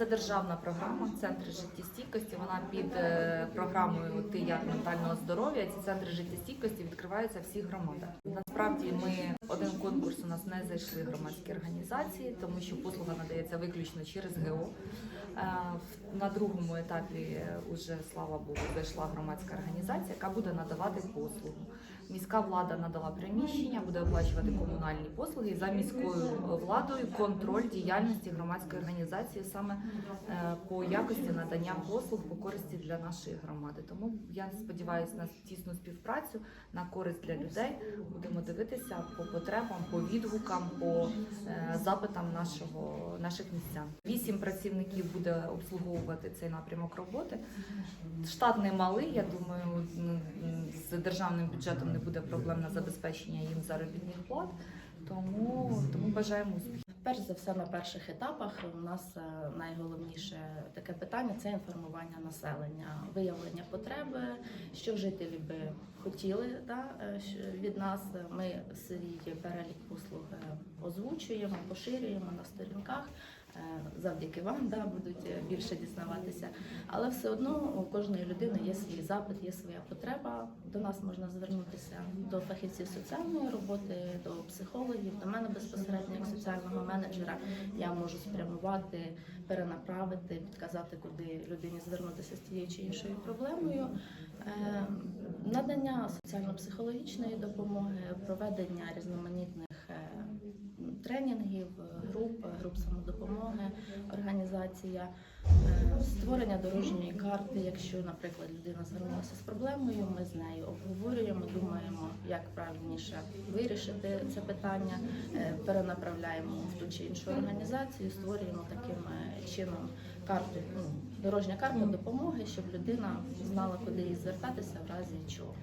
Це державна програма Центри життєстійкості. Вона під е, програмою Ти як ментального здоров'я. Ці центри життєстійкості відкриваються всіх громадах. Насправді ми один конкурс у нас не зайшли громадські організації, тому що послуга надається виключно через ГО. Е, На другому етапі вже слава Богу зайшла громадська організація, яка буде надавати послугу. Міська влада надала приміщення, буде оплачувати комунальні послуги за міською владою контроль діяльності громадської організації саме е, по якості надання послуг по користі для нашої громади. Тому я сподіваюся на тісну співпрацю на користь для людей. Будемо дивитися по потребам, по відгукам, по е, запитам нашого наших містян. Вісім працівників буде обслуговувати цей напрямок роботи. Штат не малий. Я думаю, м, з державним бюджетом не буде проблем на забезпечення їм заробітних плат. Тому тому бажаємо успіхів. Перш за все, на перших етапах у нас е, найголовніше таке питання це інформування населення, виявлення потреби, що жителі би хотіли да, е, від нас. Ми свій перелік послуг е, озвучуємо, поширюємо на сторінках. Е, Завдяки вам да, будуть е, більше дізнаватися. Але все одно у кожної людини є свій запит, є своя потреба. До нас можна звернутися до фахівців соціальної роботи, до психологів, до мене безпосередньо як соціального менеджера. Я можу спрямувати, перенаправити, підказати, куди людині звернутися з тією чи іншою проблемою. Е, Надання соціально-психологічної допомоги, проведення різноманітних тренінгів, груп, груп самодопомоги, організація, е, створення дорожньої карти. Якщо, наприклад, людина звернулася з проблемою, ми з нею обговорюємо, думаємо, як правильніше вирішити це питання, е, перенаправляємо в ту чи іншу організацію, створюємо таким е, чином карту, ну, дорожня карта допомоги, щоб людина знала, куди їй звертатися в разі чого.